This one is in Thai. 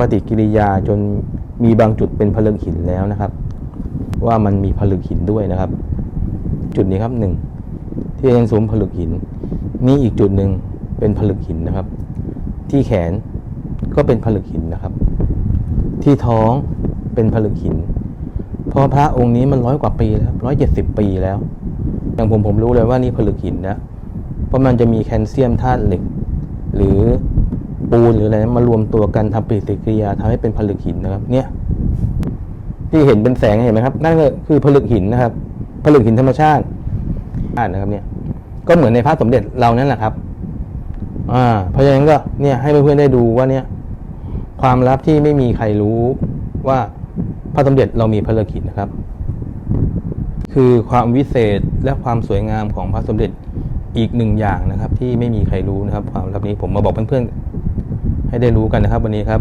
ปฏิกิริยาจนมีบางจุดเป็นผลึกหินแล้วนะครับ ว่ามันมีผลึกหินด้วยนะครับ จุดนี้ครับหนึ่งที่อาจารย์สมผลึกหินมีอีกจุดหนึ่งเป็นผลึกหินนะครับ ที่แขนก็เป็นผลึกหินนะครับ ที่ท้องเป็นผลึกหินพราะพระองค์นี้มันร้อยกว่าปีแล้วร้อยเจ็ดสิบปีแล้ว อย่างผมผมรู้เลยว่านี่ผลึกหินนะเพราะมันจะมีแคลเซียมธาตุเหล็ก หรือ ปูนหรืออะไรมารวมตัวกันทำปฏิกิริยาทำให้เป็นผลึกหินนะครับ เนี่ย ที่เห็นเป็นแสงเห็นไหมครับ นั่นก็คือผลึกหินนะครับ ผลึกหินธรรมชาตินะครับ เนี่ย ก็เหมือนในพระสมเด็จเรานั่นแหละครับ อ่า เพราะฉะนั้นก็เนี่ยให้เพื่อนๆได้ดูว่าเนี่ย ความลับที่ไม่มีใครรู้ว่าพระสมเด็จเรามีผลึกหินนะครับ คือความวิเศษและความสวยงามของพระสมเด็จอีกหนึ่งอย่างนะครับ ที่ไม่มีใครรู้นะครับ ความลับนี้ผมมาบอกเพื่อนๆ ให้ได้รู้กันนะครับวันนี้ครับ